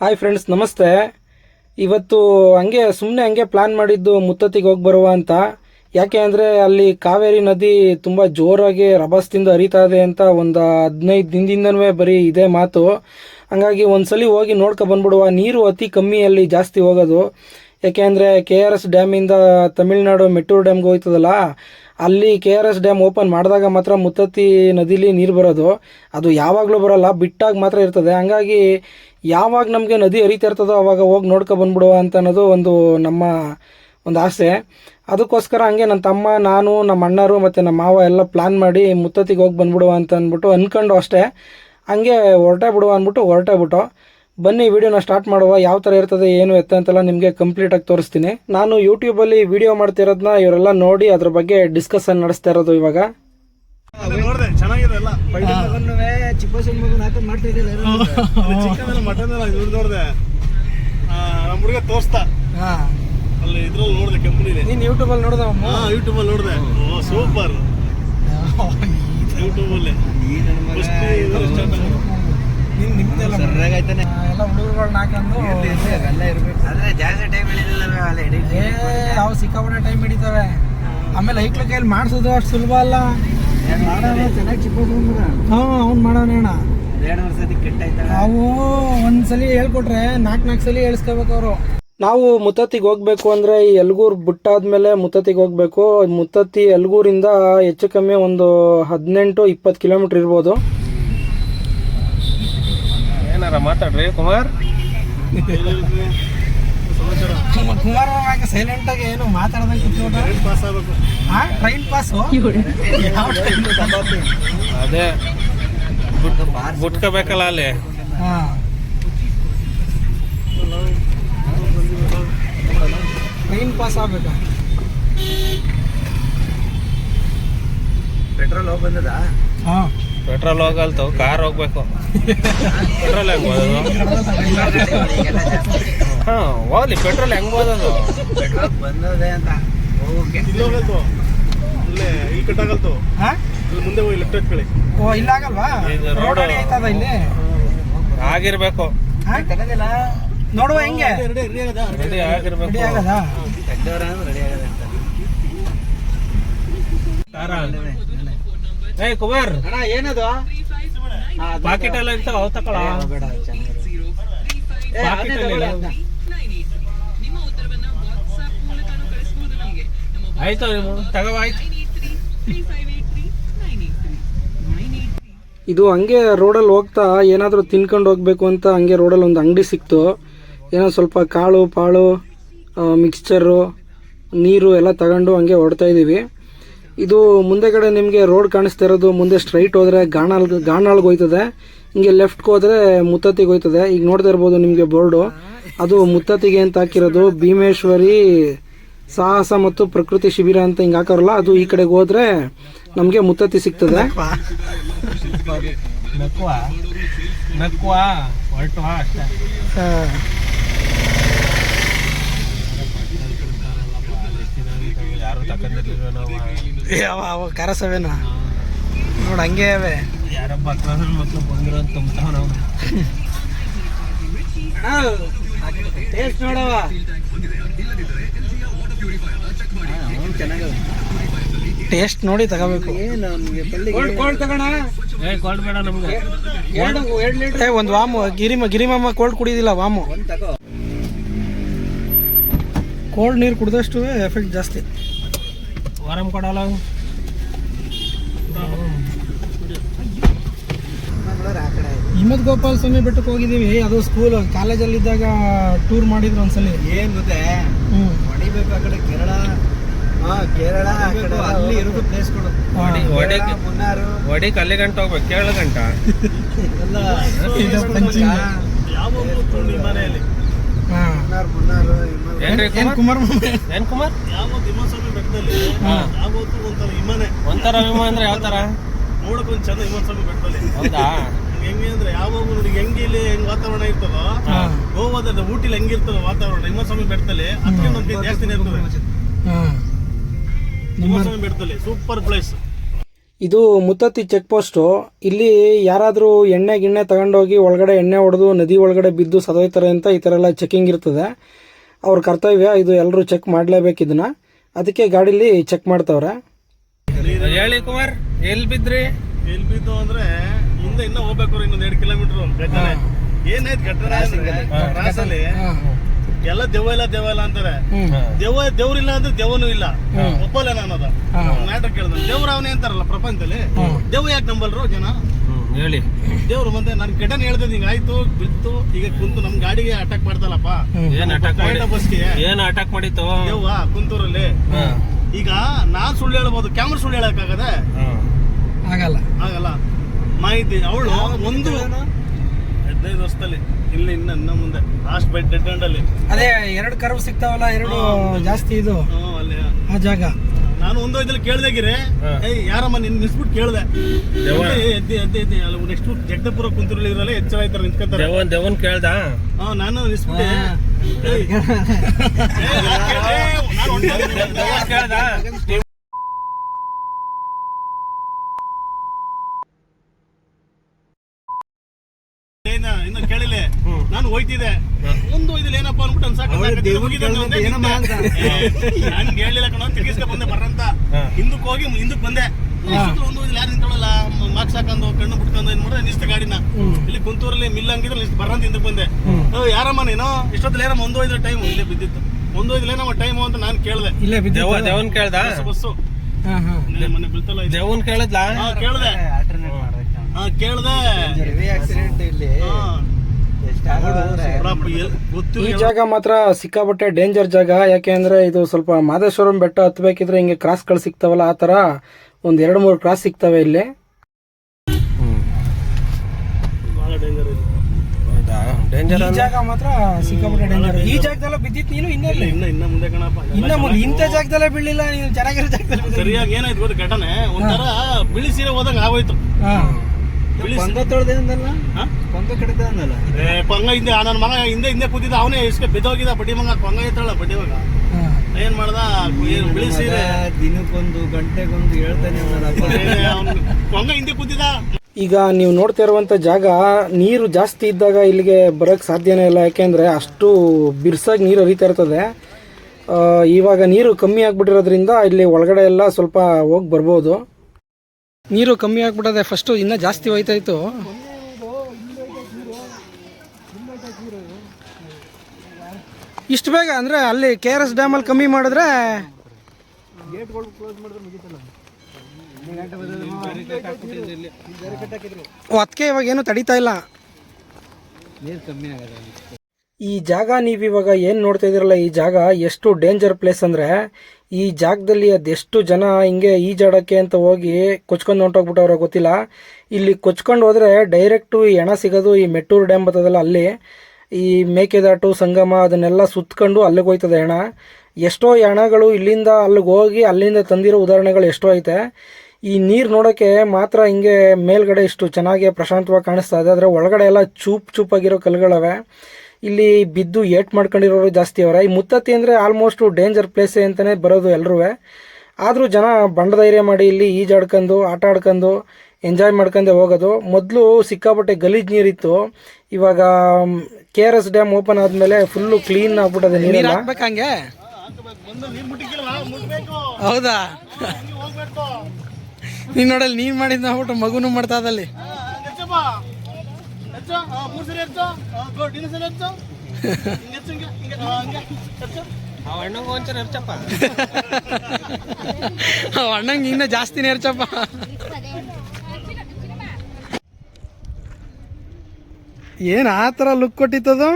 Hi friends ನಮಸ್ತೆ. ಇವತ್ತು ಹಂಗೆ ಸುಮ್ಮನೆ ಹಂಗೆ ಪ್ಲ್ಯಾನ್ ಮಾಡಿದ್ದು ಮುತ್ತತ್ತಿಗೆ ಹೋಗಿ ಬರುವ ಅಂತ. ಯಾಕೆ ಅಂದರೆ ಅಲ್ಲಿ ಕಾವೇರಿ ನದಿ ತುಂಬ ಜೋರಾಗಿ ರಭಸದಿಂದ ಹರಿತಾ ಇದೆ ಅಂತ ಒಂದು ಹದಿನೈದು ದಿನದಿಂದನೂ ಬರೀ ಇದೇ ಮಾತು. ಹಂಗಾಗಿ ಒಂದ್ಸಲಿ ಹೋಗಿ ನೋಡ್ಕೊ ಬಂದ್ಬಿಡುವ. ನೀರು ಅತಿ ಕಮ್ಮಿ ಅಲ್ಲಿ ಜಾಸ್ತಿ ಹೋಗೋದು. ಯಾಕೆ ಅಂದರೆ ಕೆ ಆರ್ ಎಸ್ ಡ್ಯಾಮಿಂದ ತಮಿಳ್ನಾಡು ಮೆಟ್ಟೂರು ಡ್ಯಾಮ್ಗೆ ಹೋಯ್ತದಲ್ಲ, ಅಲ್ಲಿ K R S dam open ಮಾಡಿದಾಗ ಮಾತ್ರ ಮುತ್ತತ್ತಿ ನದಿಲಿ ನೀರು ಬರೋದು. ಅದು ಯಾವಾಗಲೂ ಬರೋಲ್ಲ, ಬಿಟ್ಟಾಗ ಮಾತ್ರ ಇರ್ತದೆ. ಹಂಗಾಗಿ ಯಾವಾಗ ನಮಗೆ ನದಿ ಹರಿತಾ ಇರ್ತದೋ ಅವಾಗ ಹೋಗಿ ನೋಡ್ಕೊ ಬಂದ್ಬಿಡುವ ಅಂತ ಅನ್ನೋದು ಒಂದು ನಮ್ಮ ಒಂದು ಆಸೆ. ಅದಕ್ಕೋಸ್ಕರ ಹಂಗೆ ನನ್ನ ತಮ್ಮ, ನಾನು, ನಮ್ಮ ಅಣ್ಣರು ಮತ್ತು ನಮ್ಮ ಮಾವ ಎಲ್ಲ ಪ್ಲ್ಯಾನ್ ಮಾಡಿ ಮುತ್ತತ್ತಿಗೆ ಹೋಗಿ ಬಂದ್ಬಿಡುವ ಅಂತ ಅಂದ್ಬಿಟ್ಟು ಅಂದ್ಕೊಂಡು ಅಷ್ಟೇ. ಹಂಗೆ ಹೊರಟೇ ಬಿಡುವ ಅಂದ್ಬಿಟ್ಟು ಹೊರಟೇ ಬಿಟ್ಟು. ಬನ್ನಿ ವಿಡಿಯೋನ ಸ್ಟಾರ್ಟ್ ಮಾಡುವ. ಯಾವ ಥರ ಇರ್ತದೆ ಏನು ಎತ್ತ ಅಂತೆಲ್ಲ ನಿಮಗೆ ಕಂಪ್ಲೀಟಾಗಿ ತೋರಿಸ್ತೀನಿ. ನಾನು ಯೂಟ್ಯೂಬಲ್ಲಿ ವಿಡಿಯೋ ಮಾಡ್ತಿರೋದನ್ನ ಇವರೆಲ್ಲ ನೋಡಿ ಅದ್ರ ಬಗ್ಗೆ ಡಿಸ್ಕಷನ್ ನಡೆಸ್ತಾ ಇರೋದು ಇವಾಗ. ತೋರ್ಸ್ತಾ. ಅಲ್ಲಿ ಇದ್ರಲ್ಲಿ ನೋಡ್ದೆ ಕಂಪ್ನಿಲಿ ನೀನು ಯೂಟ್ಯೂಬಲ್ಲಿ ನೋಡ್ದವ ಹಾ ಯೂಟ್ಯೂಬ್ ಅಲ್ಲಿ ನೋಡ್ದೆ. ಓ ಸೂಪರ್. ನಿಮ್ ನಿಮ್ದೆಲ್ಲ ಎಲ್ಲ ಹುಡುಗರುಗಳನ್ನ ಹಾಕೊಂಡು ಎಲ್ಲ ಇರ್ಬೇಕು. ಆದ್ರೆ ಜಾಸ್ತಿ ಟೈಮ್ ಹಿಡಿದಿಲ್ಲ ಅಲ್ಲಿ ಏ ಅವು ಸಿಕ್ಕಾಪಟ್ಟೆ ಟೈಮ್ ಹಿಡಿತವೆ. ಆಮೇಲೆ ಐಕ್ಲ ಕೈಯಲ್ಲಿ ಮಾಡಿಸೋದು ಅಷ್ಟು ಸುಲಭ ಅಲ್ಲ. ಮಾಡೋಣ ಚೆನ್ನಾಗಿ ಚಿಕ್ಕ ಹಾ ಅವ್ನು ಮಾಡೋಣ ಅಣ್ಣ. ನಾವು ಒಂದ್ಸಲಿ ಹೇಳ್ಕೊಟ್ರೆ ನಾಲ್ಕು ನಾಲ್ಕು ಸಲ ಹೇಳ್ಸ್ಕೋಬೇಕು ಅವರು. ನಾವು ಮುತ್ತತ್ತಿಗೆ ಹೋಗ್ಬೇಕು ಅಂದ್ರೆ ಈ ಎಲ್ಗೂರ್ ಬಿಟ್ಟಾದ್ಮೇಲೆ ಮುತ್ತತ್ತಿಗೆ ಹೋಗ್ಬೇಕು. ಮುತ್ತತ್ತಿ ಎಲ್ಗೂರಿಂದ ಹೆಚ್ಚು ಕಮ್ಮಿ ಒಂದು ಹದಿನೆಂಟು ಇಪ್ಪತ್ತು ಕಿಲೋಮೀಟರ್ ಇರ್ಬೋದು. ಏನಾರ ಮಾತಾಡ್ರಿ ಕುಮಾರ್? ಸಮಾಚಾರ ಕುಮಾರ್ ಸೈಲೆಂಟ್ ಆಗಿ ಏನು ಮಾತಾಡದಂಗೆ ಟ್ರೈನ್ ಪಾಸ್ ಆಗ್ಬೇಕು. ಟ್ರೈನ್ ಪಾಸು ಅದೇ. ಬುಟ್ಕೋಬೇಕಲ್ಲ ಅಲ್ಲಿ. ಹಾ. Train pass ಆಗ್ಬೇಕಾ? ಪೆಟ್ರೋಲ್ ಹೋಗಿ ಬಂದದ? ಹಾ. ಪೆಟ್ರೋಲ್ ಹೋಗಲ್ತು ಕಾರ್ ಹೋಗ್ಬೇಕು. ಪೆಟ್ರೋಲ್ ಹೆಂಗ್ ಹಾ ಹೋಗ್ಲಿ ಪೆಟ್ರೋಲ್ ಹೆಂಗ್ ಓದೋದು ಪೆಟ್ರೋಲ್ ಬಂದದೆ ಅಂತ ಇಲ್ಲೇ ಕಟ್ಟಾಗಲ್ತು ಮುಂದೆ ಹೋಗಿ ಲೆಫ್ಟ್ ಓ ಇಲ್ಲ ಆಗಲ್ವಾ? ಇದು ರೋಡ್. road- ಆಯ್ತದ ಇಲ್ಲಿ? ಆಗಿರ್ಬೇಕು. ನೋಡುವ ಹೆಂಗೆ? ರೆಡಿ ರೆಡಿ ಆಗಿರ್ಬೇಕು. ಆಗದಾ? ಆಗದ. ರೆಡಿ ಆಗದ. ಅಂತ ಏ ಕುಮಾರ್. ಅಣ್ಣ ಏನದು? ಪಾಕೆಟ್ ಎಲ್ಲ ಇರ್ತಾವ ಅವ್ ತಕೊಳ ಬೇಡ. ಅದ್ನ. ಆಯ್ತು ನೀವು ತಗೋ ಆಯ್ತು. ಇದು ಹಂಗೆ ರೋಡಲ್ಲಿ ಹೋಗ್ತಾ ಏನಾದರೂ ತಿನ್ಕೊಂಡು ಹೋಗ್ಬೇಕು ಅಂತ ಹಂಗೆ ರೋಡಲ್ಲಿ ಒಂದು ಅಂಗಡಿ ಸಿಕ್ತು. ಏನೋ ಸ್ವಲ್ಪ ಕಾಳು ಪಾಳು ಮಿಕ್ಸ್ಚರು ನೀರು ಎಲ್ಲ ತಗೊಂಡು ಹಂಗೆ ಹೊಡ್ತಾ ಇದ್ದೀವಿ. ಇದು ಮುಂದೆಗಡೆ ನಿಮಗೆ ರೋಡ್ ಕಾಣಿಸ್ತಾ ಇರೋದು ಮುಂದೆ ಸ್ಟ್ರೈಟ್ ಹೋದರೆ ಗಾಣಾಲ್ ಗಾಣಾಳ್ಗೆ ಹೋಯ್ತದೆ. ಹಿಂಗೆ ಲೆಫ್ಟ್ಗೆ ಹೋದರೆ ಮುತ್ತತ್ತಿಗೆ ಹೋಯ್ತದೆ. ಈಗ ನೋಡ್ತಾ ಇರ್ಬೋದು ನಿಮಗೆ ಬೋರ್ಡು ಅದು ಮುತ್ತತ್ತಿಗೆ ಅಂತ ಹಾಕಿರೋದು. ಭೀಮೇಶ್ವರಿ ಸಾಹಸ ಮತ್ತು ಪ್ರಕೃತಿ ಶಿಬಿರ ಅಂತ ಹಿಂಗೆ ಹಾಕೋರಲ್ಲ ಅದು ಈ ಕಡೆಗೆ ಹೋದರೆ ನಮಗೆ ಮುತ್ತತ್ತಿ ಸಿಗ್ತದೆ. ನಕ್ವಾ? ಅವ ಕರಸವೇನ? ನೋಡ ಹಂಗೆ ಅವೆ. ಯಾರಪ್ಪ ಹತ್ರ ಮಕ್ಕಳು ಬಂದ್ರು ಅಂತ ತುಂಬ್ತಾವ ನಾವು. ಟೇಸ್ಟ್ ನೋಡವ ಟೇಸ್ಟ್ ನೋಡಿ ತಗೋಬೇಕು. ಏನು ನಮ್ಗೆ ಪಲ್ಲಿಗೆ ಕೋಲ್ಡ್ ತಗೋಣ. ಏ ಕೋಲ್ಡ್ ಬೇಡ ನಮ್ಗೆ. ಎರಡು ಎರಡು ಲೀಟರ್ ಏ ಒಂದು ವಾಮು ಗಿರಿಮ ಗಿರಿಮಮ್ಮ ಕೋಲ್ಡ್ ಕುಡಿದಿಲ್ಲ ವಾಮು. ಒಂದು ತಗೋ. ಕೋಲ್ಡ್ ನೀರು ಕುಡಿದಷ್ಟು ಎಫೆಕ್ಟ್ ಜಾಸ್ತಿ. ವಾರಂ ಕೊಡಲ್ಲ ಹಿಮದ್ ಆ ಕಡೆ ಆಯ್ತು ಹಿಮತ್ ಗೋಪಾಲ ಸ್ವಾಮಿ ಬೆಟ್ಟಕ್ಕೆ ಹೋಗಿದ್ದೀವಿ. ಅದು ಸ್ಕೂಲ್ ಕಾಲೇಜಲ್ಲಿದ್ದಾಗ ಟೂರ್ ಮಾಡಿದ್ರು ಒಂದ್ಸಲಿ. ಏನ್ ಗೊತ್ತೇ? ಹ್ಞೂ ಹೊಡಿಬೇಕು ಆ ಕಡೆ ಕೇರಳ. ಹಾ ಕೇರಳ ಆ ಕಡೆ ಅಲ್ಲಿ ಇರೋದು ಪ್ಲೇಸ್ ಕೊಡು. ಹೊಡಿ- ಹೊಡಿ- ಕೇರಳ, ಮುನ್ನಾರು. ಒಡಿಕ್ ಅಲ್ಲಿ ಗಂಟ ಹೋಗ್ಬೇಕು ಕೇರಳ ಗಂಟ. ಮನೆಯಲ್ಲಿ. ಮುನ್ನಾರು ಕುಮಾರ್? ಕುಮಾರ್ ಮಾಮ? ಏನ್ ಕುಮಾರ್? ಯಾವ ಬೆಟ್ಟದಲ್ಲಿ ಹಾ. ಯಾವತ್ತು ಒಂಥರ ಹಿಮನೆ. ಒಂಥರ ವಿಮ ಅಂದ್ರೆ ಯಾವ ತರ? ನೋಡಕ್ ಒಂದ್ ಚಂದ ಹಿಮಸ್ವಾಮಿ ಬೆಟ್ಟದಲ್ಲಿ. ಹೌದಾ? ಹೆಂಗೆ ಅಂದ್ರೆ ಯಾವಾಗ ನೋಡಿ ಹೆಂಗೆ ಇಲ್ಲಿ ಹೆಂಗ್ ವಾತಾವರಣ ಇರ್ತದೋ ಹಾ. ಗೋವಾದ ಊಟಿಲಿ ಹೆಂಗಿರ್ತದ ವಾತಾವರಣ ಹಿಮಸ್ವಾಮಿ ಬೆಟ್ಟದಲ್ಲಿ ಅದಕ್ಕೆ ನಮ್ಗೆ ಜಾಸ್ತಿನೇ ಇರ್ತದೆ. ಹಾಂ. ಹಿಮಸ್ವಾಮಿ ಬೆಟ್ಟದಲ್ಲಿ ಸೂಪರ್ ಪ್ಲೇಸ್. ಇದು ಮುತ್ತತ್ತಿ ಚೆಕ್ ಪೋಸ್ಟು. ಇಲ್ಲಿ ಯಾರಾದರೂ ಎಣ್ಣೆ ಗಿಣ್ಣೆ ತಗೊಂಡೋಗಿ ಒಳಗಡೆ ಎಣ್ಣೆ ಹೊಡೆದು ನದಿ ಒಳಗಡೆ ಬಿದ್ದು ಸದೋಯ್ತಾರೆ ಅಂತ ಈ ಥರ ಎಲ್ಲ ಚೆಕಿಂಗ್ ಇರ್ತದೆ. ಅವ್ರ ಕರ್ತವ್ಯ ಇದು ಎಲ್ಲರೂ ಚೆಕ್ ಮಾಡಲೇಬೇಕು ಇದನ್ನ. ಅದಕ್ಕೆ ಗಾಡಿಲಿ ಚೆಕ್ ಮಾಡ್ತಾವ್ರ. ಹೇಳಿ ಕುಮಾರ್ ಎಲ್ ಬಿದ್ರಿ? ಎಲ್ ಬಿದ್ದು ಅಂದ್ರೆ ಮುಂದೆ ಇನ್ನ ಹೋಗ್ಬೇಕು ಇನ್ನೊಂದ್ ಎರಡು ಕಿಲೋಮೀಟರ್ ಘಟನೆ. ಏನಾಯ್ತು ಘಟನೆ ಎಲ್ಲ ದೆವ್ವ ಇಲ್ಲ ದೆವ್ವ ಇಲ್ಲ ಅಂತಾರೆ. ದೆವ್ವ ದೇವ್ರಿಲ್ಲ ಅಂದ್ರೆ ದೆವ್ವನೂ ಇಲ್ಲ. ಒಪ್ಪಲ್ಲ ನಾನು ಅದ. ಮ್ಯಾಟರ್ ಕೇಳಿದ್ರೆ ದೇವ್ರ ಅವನೇ ಅಂತಾರಲ್ಲ ಪ್ರಪಂಚದಲ್ಲಿ. ದೆವ್ವ ಯಾಕೆ ನಂಬಲ್ರು ಜನ? ಹೇಳಿ. ದೇವ್ರು ಮತ್ತೆ ನಾನು ಘಟನೆ ಹೇಳ್ದೆ ಹಿಂಗ ಆಯ್ತು ಬಿತ್ತು ಈಗ ಕುಂತು ನಮ್ ಗಾಡಿಗೆ ಅಟ್ಯಾಕ್ ಮಾಡ್ತಲ್ಲಪ್ಪ ಏನ್ ಅಟ್ಯಾಕ್ ಮಾಡಿ ಬಸ್ಗೆ ಏನ್ ಅಟ್ಯಾಕ್ ಮಾಡಿತ್ತು? ದೇವ್ವ ಕುಂತೂರಲ್ಲಿ. ಈಗ ನಾನ್ ಸುಳ್ಳು ಹೇಳ್ಬೋದು ಕ್ಯಾಮ್ರಾ ಸುಳ್ಳು ಹೇಳಕ್ಕಾಗದೆ? ಆಗಲ್ಲ. ಆಗಲ್ಲ. ಮಾಹಿತಿ ಅವಳು ಒಂದು ಹದಿನೈದು ವರ್ಷದಲ್ಲಿ ಇಲ್ಲಿ ಇನ್ನ ಇನ್ನ ಮುಂದೆ ಲಾಸ್ಟ್ ಬೆಡ್ ಡೆಡ್ ಅಲ್ಲಿ. ಅದೇ ಎರಡು ಕರ್ವ್ ಸಿಗ್ತಾವಲ್ಲ ಎರಡು ಜಾಸ್ತಿ ಇದು. ಆ ಜಾಗ. ನಾನು ಒಂದು ಇದ್ರಲ್ಲಿ ಕೇಳ್ದಾಗಿರಿ ಏಯ್ ಯಾರಮ್ಮ ನಿನ್ ನಿಲ್ಸ್ಬಿಟ್ಟು ಕೇಳ್ದೆ. ಎದ್ದಿ ಎದ್ದಿ ಎದ್ದಿ ಅಲ್ಲಿ ನೆಕ್ಸ್ಟ್ ಜಗದಪುರ ಕುಂತೂರಲ್ಲಿ ಇರಲ್ಲ ಹೆಚ್ಚಳ ಆಯ್ತಾರ ನಿಂತ್ಕೊತಾರೆ. ದೇವನ್ ದೇವನ್ ಕೇಳ್ದ? ಹಾ ನಾನು ನಿಲ್ಸ್ಬಿಟ್ಟೆ. ಏಯ್. ಏಯ್, ಯಾಕ್ ಕೇಳ್ದೆ? ನಾನು ಹೊಂಟೋಗಿದ್ದೆ. ಕೇಳ್ದ. ಏನ ಇನ್ನು ಕೇಳಿಲ್ಲ. ನಾನು ಹೋಯ್ತಿದ್ದೆ. ಏನಪ್ಪ ಅನ್ಬಿಟ್ಟು ಅನ್ಸಾಕ ಹೇಳಿಲ್ಲ ಕಣ ತಿರ್ಗಿಸ್ಕ ಬಂದೆ ಬರ್ರಂತ. ಹಿಂದಕ್ಕೆ ಹೋಗಿ ಹಿಂದಕ್ಕೆ ಬಂದೆ. ಒಂದು ಯಾರು ನಿಂತಳಲ್ಲ ಮಾರ್ಕ್ಸ್ ಹಾಕೊಂಡು ಕಣ್ಣು ಬಿಟ್ಕೊಂಡು ಏನ್ ಮಾಡಿದ್ರೆ ನಿಲ್ಸ್ತ ಗಾಡಿನ. ಇಲ್ಲಿ ಕುಂತೂರಲ್ಲಿ ಮಿಲ್ ಹಂಗಿದ್ರೆ ನಿಲ್ಸ್ ಬರ್ರಂತ ಹಿಂದಕ್ಕೆ ಬಂದೆ. ಓ, ಯಾರಮ್ಮ ನೀನು? ಇಷ್ಟೊತ್ತಲ್ಲಿ ಏನಮ್ಮ ಒಂದು ಐದು ಟೈಮ್ ಇಲ್ಲೇ ಬಿದ್ದಿತ್ತು. ಒಂದು ಹೋಯ್ದಿಲ್ಲ ಏನಮ್ಮ ಟೈಮ್ ಅಂತ ನಾನು ಕೇಳ್ದೆ. ಇಲ್ಲೇ ದೇವ ದೇವನ್ ಕೇಳ್ದ? ಬಸ್ಸು ಬಸ್ಸು ಹಾಂ ಹಾಂ. ಮನೆ ಬೀಳ್ತಲ್ಲ ದೇವನ್ ಕೇಳಿದ್ಲ? ಹಾ ಕೇಳ್ದೆ. ಹಾ ಕೇಳ್ದೆ. ಆಕ್ಸಿಡೆಂಟ್ ಇಲ್ಲಿ. ಈ ಜಾಗ ಮಾತ್ರ ಸಿಕ್ಕಾಪಟ್ಟೆ ಡೇಂಜರ್ ಜಾಗ. ಯಾಕೆ ಅಂದ್ರೆ ಇದು ಸ್ವಲ್ಪ ಮಾದೇಶ್ವರಂ ಬೆಟ್ಟ ಹತ್ಬೇಕಿದ್ರೆ ಹಿಂಗೆ ಕ್ರಾಸ್ಗಳು ಸಿಗ್ತಾವಲ್ಲ ಆ ಥರ ಒಂದು ಎರಡು ಮೂರು ಕ್ರಾಸ್ ಸಿಗ್ತವೆ ಇಲ್ಲಿ. ಜಾಗ ಮಾತ್ರ ಸಿಕ್ಕಾಪಟ್ಟೆ ಡೇಂಜರ್ ಈ ಜಾಗದಲ್ಲ ಬಿದ್ದಿತ್ತು ನೀನು ಇನ್ನೆಲ್ಲ ಇಲ್ಲ ಇನ್ನ ಇನ್ನ ಮುಂದೆ ಕಣಪ್ಪ. ಇನ್ನ ಮುಂದೆ ಇಂಥ ಜಾಗದಲ್ಲೇ ಬೀಳಿಲ್ಲ ನೀನು ಚೆನ್ನಾಗಿರೋ ಜಾಗದಲ್ಲಿ ಸರಿಯಾಗಿ ಏನಾಯ್ತು ಘಟನೆ. ಒಂಥರ ಬಿಳಿ ಸೀರೆ ಹೋದಾಗ ಆಗೋಯ್ತು. ಪಂಗ ತೊಳ್ದೇನಲ್ಲ ಅಂದಲ್ಲ? ಪಂಗ ಏ, ಪಂಗ ಹಿಂದೆ ನನ್ನ ಮಗ ಹಿಂದೆ ಹಿಂದೆ ಕೂತಿದ್ದ. ಅವನೇ ಇಸ್ಕೆ ಬಿದ್ದೋಗಿದ್ದ ಬಡ್ಡಿ ಮಗ. ಪಂಗ ಇತ್ತಲ್ಲ ಬಡ್ಡಿ ಮಗ. ಏನ್ ಮಾಡ್ದ? ಏನ್ ಬಿಳಿ ಸೀರೆ. ದಿನಕ್ಕೊಂದು ಗಂಟೆಗೊಂದು ಹೇಳ್ತಾನೆ ಪಂಗ ಹಿಂದೆ ಕೂತಿದ್ದ. ಈಗ ನೀವು ನೋಡ್ತಾ ಇರುವಂತ ಜಾಗ ನೀರು ಜಾಸ್ತಿ ಇದ್ದಾಗ ಇಲ್ಲಿಗೆ ಬರೋಕ್ಕೆ ಸಾಧ್ಯನೇ ಇಲ್ಲ. ಯಾಕೆಂದ್ರೆ ಅಷ್ಟು ಬಿರ್ಸಾಗಿ ನೀರು ಹರಿತಾ ಇರ್ತದೆ. ಆ, ಇವಾಗ ನೀರು ಕಮ್ಮಿ ಆಗ್ಬಿಟ್ಟಿರೋದ್ರಿಂದ ಇಲ್ಲಿ ಒಳಗಡೆ ಎಲ್ಲ ಸ್ವಲ್ಪ ಹೋಗಿ ಬರ್ಬೋದು. ನೀರು ಕಮ್ಮಿ ಆಗ್ಬಿಟ್ಟದೆ. ಫಸ್ಟು ಇನ್ನೂ ಜಾಸ್ತಿ ಹೋಯ್ತಾ ಇತ್ತು ಇಷ್ಟು ಬೇಗ ಅಂದರೆ ಅಲ್ಲಿ ಕೆ ಆರ್ ಎಸ್ ಡ್ಯಾಮಲ್ಲಿ ಕಮ್ಮಿ ಮಾಡಿದ್ರೆ ಅದಕ್ಕೆ ಇವಾಗ ಏನು ತಡೀತಾ ಇಲ್ಲ. ಈ ಜಾಗ ನೀವು ಇವಾಗ ಏನು ನೋಡ್ತಾ ಇದ್ದೀರಲ್ಲ, ಈ ಜಾಗ ಎಷ್ಟು ಡೇಂಜರ್ ಪ್ಲೇಸ್ ಅಂದರೆ ಈ ಜಾಗದಲ್ಲಿ ಅದೆಷ್ಟು ಜನ ಹಿಂಗೆ ಈಜಾಡೋಕ್ಕೆ ಅಂತ ಹೋಗಿ ಕೊಚ್ಕೊಂಡು ಹೊಂಟೋಗ್ಬಿಟ್ಟವ್ರಿಗೆ ಗೊತ್ತಿಲ್ಲ. ಇಲ್ಲಿ ಕೊಚ್ಕೊಂಡು ಹೋದರೆ ಡೈರೆಕ್ಟು ಈ ಹೆಣ ಸಿಗೋದು ಈ ಮೆಟ್ಟೂರು ಡ್ಯಾಮ್ ಬರ್ತದಲ್ಲ ಅಲ್ಲಿ. ಈ ಮೇಕೆದಾಟು, ಸಂಗಮ ಅದನ್ನೆಲ್ಲ ಸುತ್ತಕೊಂಡು ಅಲ್ಲಿಗೆ ಹೋಯ್ತದೆ ಹೆಣ. ಎಷ್ಟೋ ಹೆಣಗಳು ಇಲ್ಲಿಂದ ಅಲ್ಲಿಗೆ ಹೋಗಿ ಅಲ್ಲಿಂದ ತಂದಿರೋ ಉದಾಹರಣೆಗಳು ಎಷ್ಟೋ ಐತೆ. ಈ ನೀರು ನೋಡೋಕ್ಕೆ ಮಾತ್ರ ಹಿಂಗೆ ಮೇಲ್ಗಡೆ ಇಷ್ಟು ಚೆನ್ನಾಗಿ ಪ್ರಶಾಂತವಾಗಿ ಕಾಣಿಸ್ತಾ ಇದೆ. ಆದರೆ ಒಳಗಡೆ ಎಲ್ಲ ಚೂಪ್ ಚೂಪಾಗಿರೋ ಕಲ್ಲುಗಳವೆ. ಇಲ್ಲಿ ಬಿದ್ದು ಏಟ್ ಮಾಡ್ಕೊಂಡಿರೋರು ಜಾಸ್ತಿ ಅವರ. ಈ ಮುತ್ತತ್ತಿ ಅಂದರೆ ಆಲ್ಮೋಸ್ಟ್ ಡೇಂಜರ್ ಪ್ಲೇಸೇ ಅಂತಲೇ ಬರೋದು ಎಲ್ಲರೂ ಆದರೂ ಜನ ಬಂಡ ಧೈರ್ಯ ಮಾಡಿ ಇಲ್ಲಿ ಈಜಾಡ್ಕೊಂಡು ಆಟ ಆಡ್ಕೊಂಡು ಎಂಜಾಯ್ ಮಾಡ್ಕೊಂಡೆ ಹೋಗೋದು. ಮೊದಲು ಸಿಕ್ಕಾಪಟ್ಟೆ ಗಲೀಜ್ ನೀರಿತ್ತು. ಇವಾಗ K R S dam open ಆದಮೇಲೆ ಫುಲ್ಲು ಕ್ಲೀನ್ ಆಗ್ಬಿಟ್ಟದೆ ನೀರು ಹಾಕ್ಬೇಕಂಗೆ ಬಂದು ನೀರ್ ಮುಟ್ಟಿಕ್ಕಿಲ್ವಾ ಮುಟ್ಬೇಕು ಹೌದಾ? ನೀನು ನೋಡಲ್ಲಿ ನೀನು ಮಾಡಿದ್ನ ನೋಡ್ಬಿಟ್ಟು ಮಗುನು ಮಾಡ್ತಾ ಇದ್ದಲ್ಲಿ ಮೂರ್ ಸರಿ ಸರಿ ಹಿಂಗೆ ಹಿಂಗೆ? ಹಿಂಗೆ ಹಂಗೆ ಅವ ಅಣ್ಣಂಗ ಒಂಚೂರು ಹರ್ಚಪ್ಪ ಅಣ್ಣಂಗೆ ಇನ್ನೂ ಜಾಸ್ತಿ ನೇರ್ಚಪ್ಪ ಏನು ಆ ಥರ ಲುಕ್ ಕೊಟ್ಟಿತ್ತದು?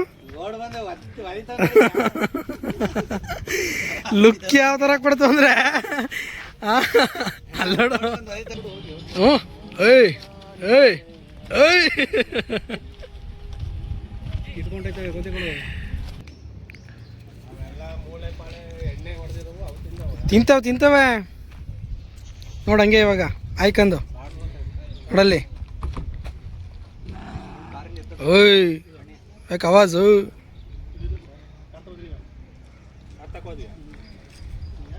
ಲುಕ್ ಯಾವ ಥರ ಕೊಡ್ತು ಅಂದರೆ? ಅಲ್ಲೋಡು. ಹ್ಞೂ ಏಯ್ ಏಯ್. ತಿಂತಾವೆ ತಿಂತವೆ. ನೋಡಂಗೆ ಇವಾಗ ಆಯ್ಕಂದು. ನೋಡಲ್ಲಿ. ಓಯ್ ಯಾಕೆ ಅವಾಜು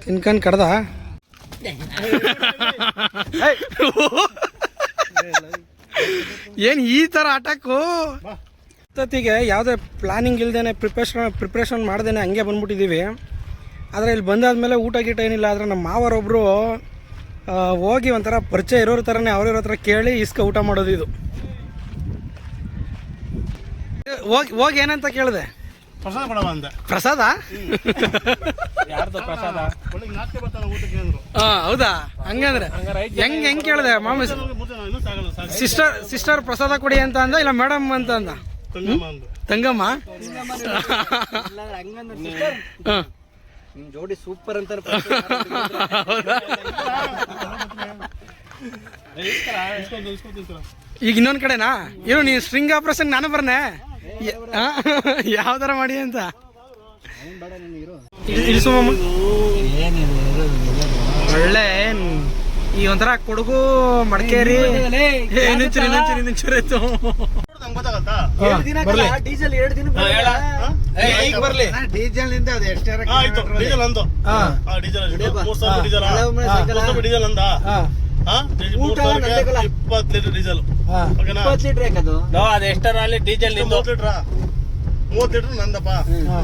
ತಿನ್ಕಂಡು ಕಡ್ದ? ಏನು ಈ ಥರ ಅಟ್ಯಾಕು ತತ್ತಿಗೆ ಯಾವುದೇ ಪ್ಲಾನಿಂಗ್ ಇಲ್ದೇನೆ ಪ್ರಿಪ್ರೇಷನ್ ಪ್ರಿಪ್ರೇಷನ್ ಮಾಡ್ದೇನೆ ಹಂಗೆ ಬಂದ್ಬಿಟ್ಟಿದ್ದೀವಿ ಆದರೆ ಇಲ್ಲಿ ಬಂದಾದ್ಮೇಲೆ ಊಟ ಗೀಟ ಏನಿಲ್ಲ ಆದರೆ ನಮ್ಮ ಮಾವರೊಬ್ಬರು ಹೋಗಿ ಒಂಥರ ಪರಿಚಯ ಇರೋರ ಥರನೇ ಅವ್ರಿರೋ ಹತ್ರ ಕೇಳಿ ಇಸ್ಕ ಊಟ ಮಾಡೋದು ಇದು. ಹೋಗಿ ಹೋಗಿ ಏನಂತ ಕೇಳಿದೆ? ಪ್ರಸಾದ ಕೊಡವ ಅಂದ. ಪ್ರಸಾದ? ಯಾರ್ದು ಪ್ರಸಾದ? ಒಳ್ಳೆ ನಾಟಕ ಬರ್ತಾನೆ ಊಟಕ್ಕೆ ಅಂದ್ರು ಹಾಂ ಹೌದಾ? ಹಂಗಂದ್ರೆ ಹೆಂಗ್ ಹೆಂಗ್ ಕೇಳಿದೆ ಸಾಕು ಸಿಸ್ಟರ್ ಸಿಸ್ಟರ್ ಪ್ರಸಾದ ಕೊಡಿ ಅಂತ ಅಂದ ಇಲ್ಲ ಮೇಡಮ್ ಅಂತ ಅಂದ? ತಂಗಮ್ಮ ಜೋಡಿ ಸೂಪರ್ ಅಂತ ಈಗ ಇನ್ನೊಂದು ಕಡೆನಾ? ಏನು ನೀ ಸ್ಟ್ರಿಂಗ್ ಆಪರೇಷನ್ ನಾನು ಬರ್ನೆ. ಯಾವ ಥರ ಮಾಡಿ ಅಂತ. ಒಳ್ಳೆ ಈ ಒಂಥರ ಕೊಡಗು ಮಡಿಕೇರಿ ಡೀಸೆಲ್ ಎರಡು ದಿನ ಬರ್ಲಿ. ಡೀಸೆಲ್ನಿಂದ ಅದು ಡೀಸೆಲ್ ಅಂದು. ಆ? ಡೀಸೆಲ್ ಅಂದ. ಊಟ ನಂದಕ್ಕಲ್ಲ. ಇಪ್ಪತ್ತು ಲೀಟರ್ ಡೀಸೆಲ್. ಹಾ ಓಕೆನಾ ಇಪ್ಪತ್ತು ಲೀಟರ್ ಯಾಕದು ಅದು ಎಷ್ಟರಲ್ಲಿ ಡೀಸೆಲ್ ನಿಂದು? ಮೂವತ್ತು ಲೀಟ್ರಾ? ಮೂವತ್ತು ಲೀಟರ್ ನಂದಪ್ಪ. ಹಾ.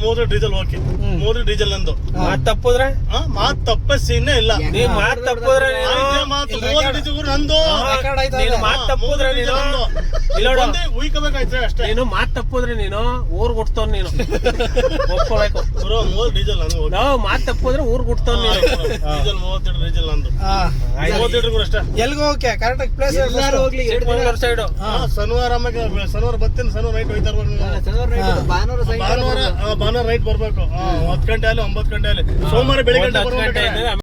Litre diesel okay. Litre diesel ನಂದು. ಮಾತ್ ತಪ್ಪುದ್ರೆ? ಆ, ಮಾತ್ ತಪ್ಪಸ್ಸಿನೇ ಇಲ್ಲ. ನೀ ಮಾತ್ ತಪ್ಪುದ್ರೆ ನೀನು? ಆಯ್ತಾ ಮಾತು ಮೂವತ್ತು ಡೀಸೆಲ್ ನಂದು. ರೆಕಾರ್ಡ್ ಆಯ್ತಾ ನೀನು ಇದೆ? ಮಾತ್ ತಪ್ಪುದ್ರೆ ನೀನು? ಇಲ್ಲ ಉಯ್ಕೋಬೇಕಾಯ್ತು ಅಷ್ಟೇ. ನೀನು ಮಾತ್ ತಪ್ಪುದ್ರೆ ನೀನು ಊರ್ ಗುಡ್ತವ್ ನೀನು. ನಾವ್ ಬ್ರೋ ಮೂವತ್ತು ಡೀಸೆಲ್. ನಾವು ಮಾತ್ ತಪ್ಪುದ್ರೆ ಊರ್ ಗುಡ್ತವ್ ನೀನು. ಡೀಸೆಲ್ ಮೂವತ್ತು ಲೀಟರ್ ಡೀಸೆಲ್ ನಂದು. ಕೂಡ ಅಷ್ಟೇ. ಕರೆಕ್ಟಾಗಿ ಪ್ಲೇಸ್ ಎಲ್ಲಾರು ಹೋಗ್ಲಿ ಎರಡು ಸೈಡ್ ಚಿಕ್ಕಮಂಗ್ಳೂರ್ ಸೈಡು ಹಾ, ಶನಿವಾರ ಆಮೇಲೆ ಶನಿವಾರ ಬರ್ತೀನಿ ಶನಿವಾರ ನೈಟ್ ಹೋಯ್ತಾ ಇರ್ಬೇಕು ಭಾನುವಾರ ಭಾನುವಾರ ಭಾನುವಾರ ನೈಟ್ ಬರ್ಬೇಕು. ಹತ್ತು ಗಂಟೆ ಅಲ್ಲಿ ಒಂಬತ್ತು ಗಂಟೆ ಅಲ್ಲಿ. ಸೋಮವಾರ ಬೆಳಿಗ್ಗೆ ಹತ್ತು ಗಂಟೆ